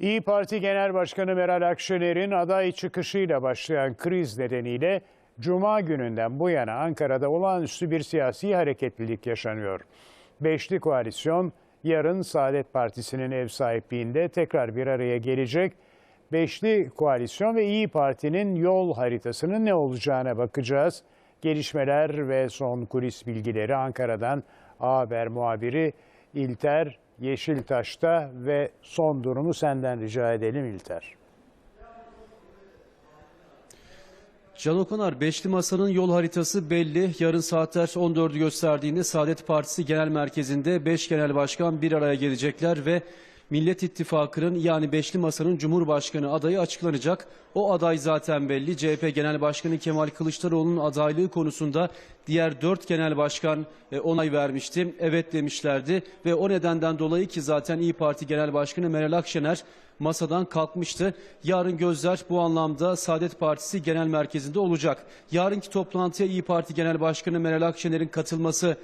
İyi Parti Genel Başkanı Meral Akşener'in aday çıkışıyla başlayan kriz nedeniyle Cuma gününden bu yana Ankara'da olağanüstü bir siyasi hareketlilik yaşanıyor. Beşli koalisyon yarın Saadet Partisi'nin ev sahipliğinde tekrar bir araya gelecek. Beşli koalisyon ve İyi Parti'nin yol haritasının ne olacağına bakacağız. Gelişmeler ve son kulis bilgileri Ankara'dan A Haber muhabiri İlter Yeşiltaş'ta ve son durumu senden rica edelim İlter. Can Okunar, Beşli Masa'nın yol haritası belli. Yarın saatler 14'ü gösterdiğinde Saadet Partisi Genel Merkezi'nde 5 genel başkan bir araya gelecekler ve Millet İttifakı'nın yani Beşli Masa'nın Cumhurbaşkanı adayı açıklanacak. O aday zaten belli. CHP Genel Başkanı Kemal Kılıçdaroğlu'nun adaylığı konusunda diğer 4 genel başkan e, onay vermişti. Evet demişlerdi ve o nedenden dolayı ki zaten İyi Parti Genel Başkanı Meral Akşener masadan kalkmıştı. Yarın gözler bu anlamda Saadet Partisi Genel Merkezi'nde olacak. Yarınki toplantıya İyi Parti Genel Başkanı Meral Akşener'in katılması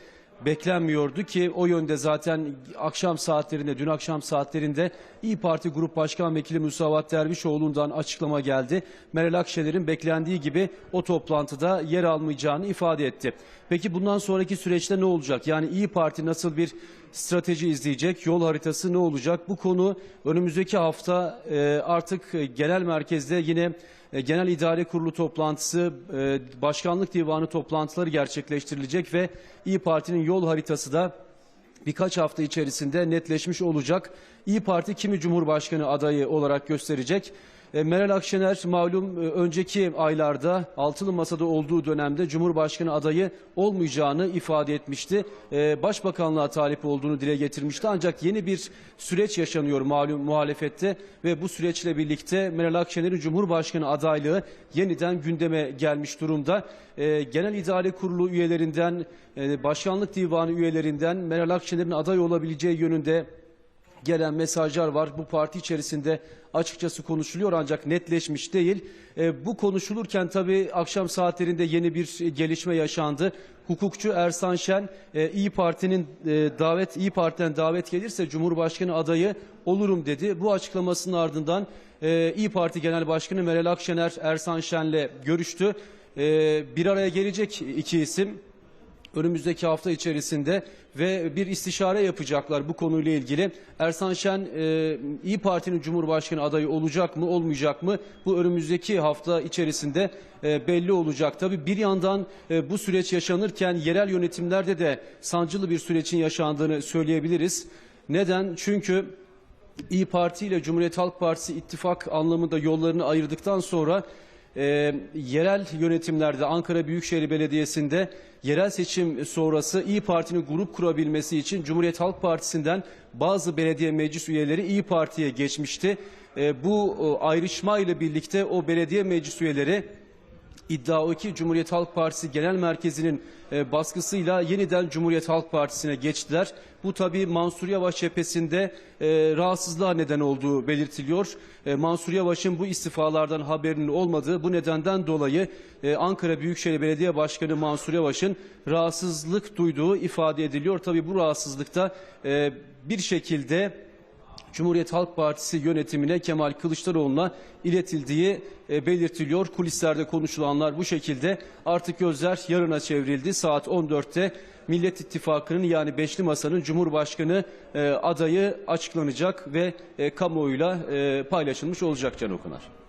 beklenmiyordu ki o yönde zaten akşam saatlerinde, dün akşam saatlerinde İyi Parti Grup Başkan Vekili Musavat Dervişoğlu'ndan açıklama geldi. Meral Akşener'in beklendiği gibi o toplantıda yer almayacağını ifade etti. Peki bundan sonraki süreçte ne olacak? Yani İyi Parti nasıl bir strateji izleyecek? Yol haritası ne olacak? Bu konu önümüzdeki hafta e, artık genel merkezde yine e, Genel İdare Kurulu toplantısı, e, Başkanlık Divanı toplantıları gerçekleştirilecek ve İyi Parti'nin yol haritası da birkaç hafta içerisinde netleşmiş olacak. İyi Parti kimi Cumhurbaşkanı adayı olarak gösterecek? E, Meral Akşener malum e, önceki aylarda altılı masada olduğu dönemde Cumhurbaşkanı adayı olmayacağını ifade etmişti. E, Başbakanlığa talip olduğunu dile getirmişti. Ancak yeni bir süreç yaşanıyor malum muhalefette ve bu süreçle birlikte Meral Akşener'in Cumhurbaşkanı adaylığı yeniden gündeme gelmiş durumda. Genel İdare Kurulu üyelerinden, Başkanlık Divanı üyelerinden Meral Akşener'in aday olabileceği yönünde gelen mesajlar var. Bu parti içerisinde açıkçası konuşuluyor ancak netleşmiş değil. E, bu konuşulurken tabii akşam saatlerinde yeni bir gelişme yaşandı. Hukukçu Ersan Şen e, İyi Parti'nin e, davet İyi Parti'den davet gelirse Cumhurbaşkanı adayı olurum dedi. Bu açıklamasının ardından e, İyi Parti Genel Başkanı Meral Akşener Ersan Şen'le görüştü. E, bir araya gelecek iki isim önümüzdeki hafta içerisinde ve bir istişare yapacaklar bu konuyla ilgili. Ersan Şen e, İyi Parti'nin Cumhurbaşkanı adayı olacak mı olmayacak mı bu önümüzdeki hafta içerisinde e, belli olacak. Tabi bir yandan e, bu süreç yaşanırken yerel yönetimlerde de sancılı bir sürecin yaşandığını söyleyebiliriz. Neden? Çünkü İyi Parti ile Cumhuriyet Halk Partisi ittifak anlamında yollarını ayırdıktan sonra e, yerel yönetimlerde Ankara Büyükşehir Belediyesi'nde yerel seçim sonrası İyi Parti'nin grup kurabilmesi için Cumhuriyet Halk Partisi'nden bazı belediye meclis üyeleri İyi Parti'ye geçmişti. E, bu ayrışma ile birlikte o belediye meclis üyeleri İddia o ki Cumhuriyet Halk Partisi Genel Merkezi'nin e, baskısıyla yeniden Cumhuriyet Halk Partisi'ne geçtiler. Bu tabii Mansur Yavaş cephesinde e, rahatsızlığa neden olduğu belirtiliyor. E, Mansur Yavaş'ın bu istifalardan haberinin olmadığı bu nedenden dolayı e, Ankara Büyükşehir Belediye Başkanı Mansur Yavaş'ın rahatsızlık duyduğu ifade ediliyor. Tabii bu rahatsızlıkta e, bir şekilde Cumhuriyet Halk Partisi yönetimine Kemal Kılıçdaroğlu'na iletildiği e, belirtiliyor. Kulislerde konuşulanlar bu şekilde. Artık gözler yarına çevrildi. Saat 14'te Millet İttifakı'nın yani Beşli Masa'nın Cumhurbaşkanı e, adayı açıklanacak ve e, kamuoyuyla paylaşılmış olacak Can Okunar.